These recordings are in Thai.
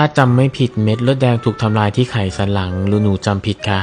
ถ้าจำไม่ผิดเม็ดเลือดแดงถูกทำลายที่ไขสันหลังหรือหนูจำผิดคะ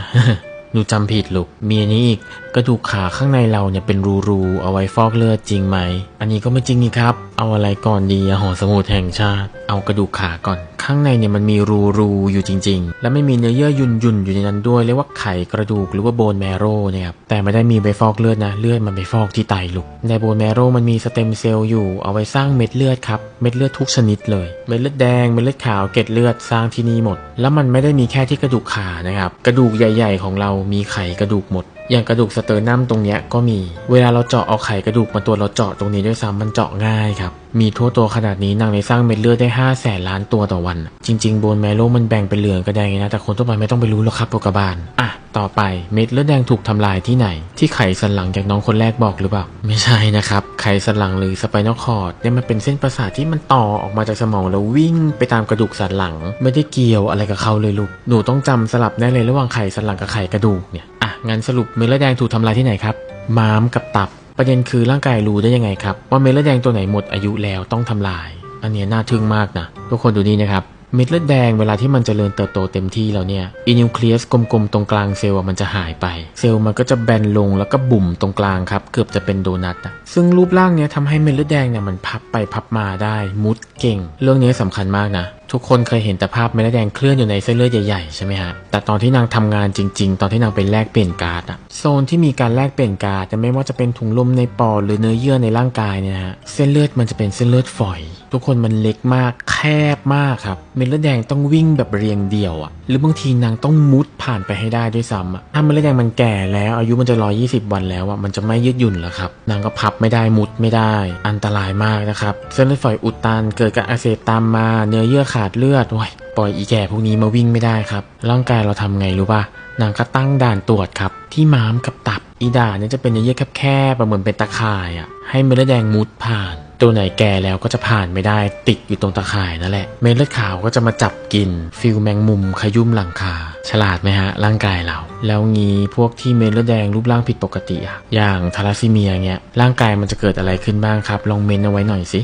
หนูจำผิดลูกมีอันนี้อีกกระดูกขาข้างในเราเนี่ยเป็นรูๆเอาไว้ฟอกเลือดจริงไหม อันนี้ก็ไม่จริงนี่ครับเอาอะไรก่อนดีอหอสมุดแห่งชาติ เอากระดูกขาก่อน ข้างในเนี่ยมันมีรูๆอยู่จริง ๆ และไม่มีเนื้อเยื่อยุ่นๆอยู่ในนั้นด้วยเรียกว่าไขกระดูกหรือว่าโบนแมโรเนี่ยครับแต่ไม่ได้มีไปฟอกเลือดนะเลือดมันไปฟอกที่ไตลูกในโบนแมโรมันมีสเต็มเซลล์อยู่เอาไว้สร้างเม็ดเลือดครับเม็ดเลือดทุกชนิดเลยเม็ดเลือดแดงเม็ดเลือดขาวเกล็ดเลือดสร้างที่นี่หมด แล้วมันไม่ได้มีแค่ที่กระดูกขานะครับกระดูกใหญ่ ๆ ของเรามีไขกระดูกหมด อย่างกระดูกสเตอร์นัมตรงเนี้ยก็มี เวลาเราเจาะเอาไขกระดูกมาตัวเราเจาะตรงนี้ด้วยซ้ำมันเจาะง่ายครับ มีทั่วตัวขนาดนี้นางเลยสร้างเม็ดเลือดได้5 0 0แสนล้านตัวต่อวัน จริงๆ โบนแมโลมันแบ่งเป็นเหลืองก็ได้นะ แต่คนทั่วไปไม่ต้องไปรู้หรอกครับโรคบาลอะ ต่อไปเม็ดเลือดแดงถูกทำลายที่ไหน ที่ไขสันหลังจากน้องคนแรกบอกหรือเปล่า ไม่ใช่นะครับ ไขสันหลังหรือสไปนอลคอร์ดเนี่ยมันเป็นเส้นประสาทที่มันต่อออกมาจากสมองแล้ววิ่งไปตามกระดูกสันหลัง ไม่ได้เกี่ยวอะไรกับเขาเลยลูก หนูต้องจำสลับแน่เลยระหว่างไขสันหลังกับไขกระดูกเนี่ย งั้นสรุปเม็ดเลือดแดงถูกทำลายที่ไหนครับ ม้ามกับตับ ประเด็นคือร่างกายรู้ได้ยังไงครับว่าเม็ดเลือดแดงตัวไหนหมดอายุแล้วต้องทำลาย อันนี้น่าทึ่งมากนะทุกคนดูนี่นะครับเม็ดเลือดแดงเวลาที่มันเจริญเติบโตเต็มที่แล้วเนี่ยอีนิวเคลียสกลมๆตรงกลางเซลล์มันจะหายไป เซลล์มันก็จะแบนลงแล้วก็บุ่มตรงกลางครับ เกือบจะเป็นโดนัทอะซึ่งรูปร่างเนี้ยทำให้เม็ดเลือดแดงเนี่ยมันพับไปพับมาได้มุดเก่ง เรื่องนี้สำคัญมากนะ ทุกคนเคยเห็นแต่ภาพเม็ดเลือดแดงเคลื่อนอยู่ในเส้นเลือดใหญ่ๆใช่ไหมฮะ แต่ตอนที่นางทำงานจริง ๆ ตอนที่นางไปแลกเปลี่ยนการ์ดอะโซนที่มีการแลกเปลี่ยนการ์ดจะไม่ว่าจะเป็นถุงลมในปอดหรือเนื้อเยื่อในร่างกายเนี่ยฮะ เส้นเลือดมันจะเป็นเส้นเลือดฝอย ทุกคนมันเล็กมาก แคบมากครับ เม็ดเลือดแดงต้องวิ่งแบบเรียงเดี่ยวอะหรือบางทีนางต้องมุดผ่านไปให้ได้ด้วยซ้ำอะถ้าเม็ดเลือดแดงมันแก่แล้ว อายุมันจะรอ20วันแล้วอะมันจะไม่ยืดหยุ่นแล้วครับ นางก็พับไม่ได้มุดไม่ได้ อันตรายมากนะครับ เส้นเลือดฝอยอุดตันเกิดการอักเสบตามมา เนื้อเยื่อขาดเลือดโอ้ยปล่อยอีแก่พวกนี้มาวิ่งไม่ได้ครับ ร่างกายเราทำไงรู้ป่ะนางก็ตั้งด่านตรวจครับ ที่ม้ามกับตับ อีด่านเนี่ยจะเป็นเนื้อเยื่อแคบๆเหมือนเป็นตะข่ายอะ ให้เม็ดเลือดแดงมุดผ่าน ตัวไหนแก่แล้วก็จะผ่านไม่ได้ติดอยู่ตรงตะข่ายนั่นแหละ เม็ดเลือดขาวก็จะมาจับกิน ฟิลแมงมุมขยุ่มหลังคา ฉลาดไหมฮะ ร่างกายเรา แล้วงี้พวกที่เม็ดเลือดแดงรูปร่างผิดปกติอะอย่างทาลัสซีเมียเงี้ยร่างกายมันจะเกิดอะไรขึ้นบ้างครับ ลองเมนเอาไว้หน่อยสิ